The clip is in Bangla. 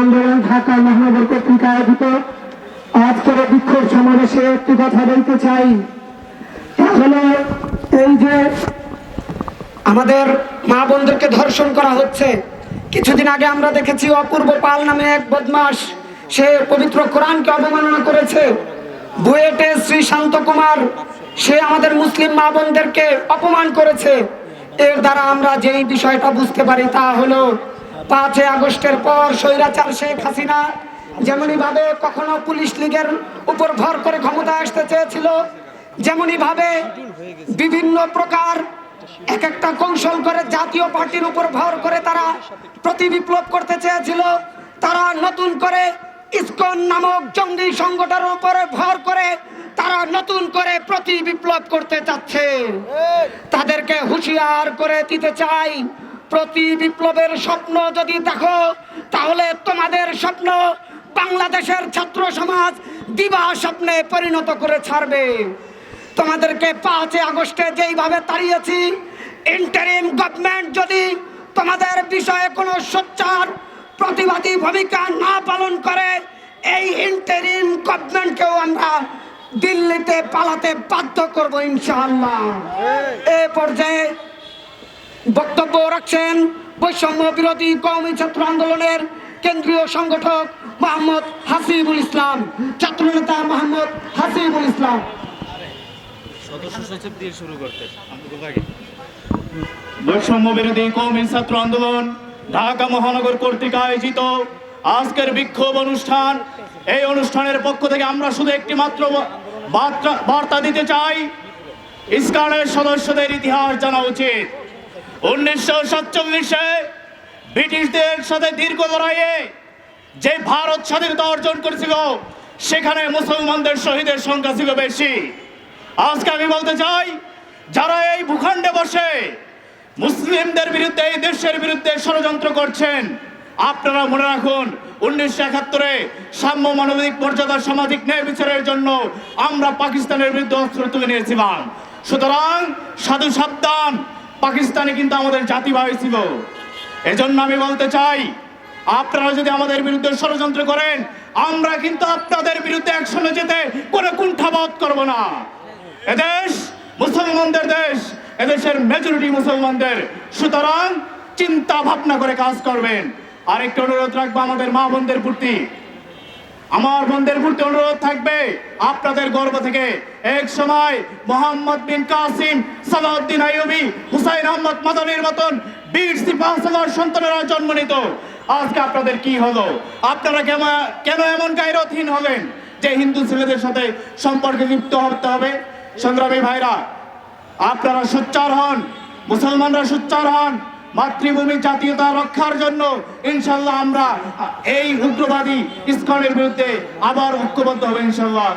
আন্দোলন ঢাকা মহানগর কর্তৃক আয়োজিত আজকের বিক্ষোভ সমাবেশে একটি কথা বলতে চাই। হলো এই যে আমাদের মা বোনদেরকে ধর্ষণ করা হচ্ছে, কিছুদিন আগে আমরা দেখেছি অপূর্ব পাল নামে এক বদমাস, সে পবিত্র কোরআনকে অবমাননা করেছে। বুয়েটে শ্রী শান্ত কুমার, সে আমাদের মুসলিম মা বোনদেরকে অপমান করেছে। এর দ্বারা আমরা যেই বিষয়টা বুঝতে পারি তা হলো পাঁচই আগস্টের পর স্বৈরাচার শেখ হাসিনা যেমনই ভাবে কখনো পুলিশ লীগের উপর ভর করে ক্ষমতা আসতে চেয়েছিল যেমনই ভাবে বিভিন্ন প্রকার এক একটা কৌশল করে জাতীয় পার্টির উপর ভর করে তারা প্রতি বিপ্লব করতে চেয়েছিল, তারা নতুন করে ইসকন নামক জঙ্গি সংগঠনের উপরে ভর করে তারা নতুন করে প্রতি বিপ্লব করতে চাচ্ছে। তাদেরকে হুঁশিয়ার করে দিতে চাই প্রতি বিপ্লবের স্বপ্ন যদি দেখো, তাহলে তোমাদের স্বপ্ন বাংলাদেশের ছাত্র সমাজ দিবা স্বপ্নে পরিণত করে ছাড়বে। তোমাদেরকে পাঁচই আগস্টে যেইভাবে তাড়িয়েছি ইন্টারিম গভর্নমেন্ট যদি তোমাদের বিষয়ে কোনো সোচ্চার, প্রতিবাদী ভূমিকা না পালন করে, এই ইন্টারিম গভর্নমেন্টকেও আমরা দিল্লিতে পালাতে বাধ্য করব ইনশাআল্লাহ। এ পর্যায়ে বক্তব্য রাখছেন বৈষম্য বিরোধী কওমি ছাত্র আন্দোলনের কেন্দ্রীয় সংগঠক মোহাম্মদ হাসিবুল ইসলাম ছাত্রনেতা মোহাম্মদ হাসিবুল ইসলাম। বৈষম্য বিরোধী কৌমি ছাত্র আন্দোলন ঢাকা মহানগর কর্তৃক আয়োজিত আজকের বিক্ষোভ অনুষ্ঠান। এই অনুষ্ঠানের পক্ষ থেকে আমরা শুধু একটি মাত্র বার্তা- বার্তা দিতে চাই ইস্কানের সদস্যদের ইতিহাস জানা উচিত। উনিশশো সাতচল্লিশে ব্রিটিশদের সাথে দীর্ঘ লড়াইয়ে যে ভারত স্বাধীনতা অর্জন করেছিল, সেখানে মুসলমানদের শহীদের সংখ্যা ছিল বেশি। আজকে আমি বলতে চাই, যারা এই ভূখণ্ডে বসে মুসলিমদের বিরুদ্ধে, এই দেশের বিরুদ্ধে ষড়যন্ত্র করছেন, আপনারা মনে রাখুন, উনিশশো একাত্তরে সাম্য মানবিক মর্যাদা সামাজিক ন্যায় বিচারের জন্য আমরা পাকিস্তানের বিরুদ্ধে অস্ত্র তুলে নিয়েছিলাম। সুতরাং সাধু সাবধান পাকিস্তানে কিন্তু আমাদের জাতি ভাই ছিল। এজন্য আমি বলতে চাই, আপনারা যদি আমাদের বিরুদ্ধে ষড়যন্ত্র করেন, আমরা কিন্তু আপনাদের বিরুদ্ধে একশনে যেতে কোনো কুণ্ঠাবোধ করব না। এদেশ মুসলমানদের দেশ, এদেশের মেজরিটি মুসলমানদের। সুতরাং চিন্তা ভাবনা করে কাজ করবেন। আরেকটা অনুরোধ রাখব আমাদের মা বোনদের প্রতি। আমার বন্ধের প্রতি অনুরোধ থাকবে আপনাদের গর্ব থেকে। এক সময় মোহাম্মদ বিন কাসিম সালাউদ্দিন আইয়ুবি হুসাইন আহমদ মাদানির মতন বীর সিপাহ সালার সন্তানেরা জন্ম নিত। আজকে আপনাদের কি হলো? আপনারা কেন এমন গাইরতহীন হলেন যে হিন্দু ছেলেদের সাথে সম্পর্কে লিপ্ত হতে হবে? সংগ্রামী ভাইরা, আপনারা সোচ্চার হন, মুসলমানরা সোচ্চার হন। মাতৃভূমি জাতীয়তা রক্ষার জন্য ইনশাল্লাহ আমরা এই উগ্রবাদী ইস্কনের বিরুদ্ধে আবার ঐক্যবদ্ধ হবে ইনশাল্লাহ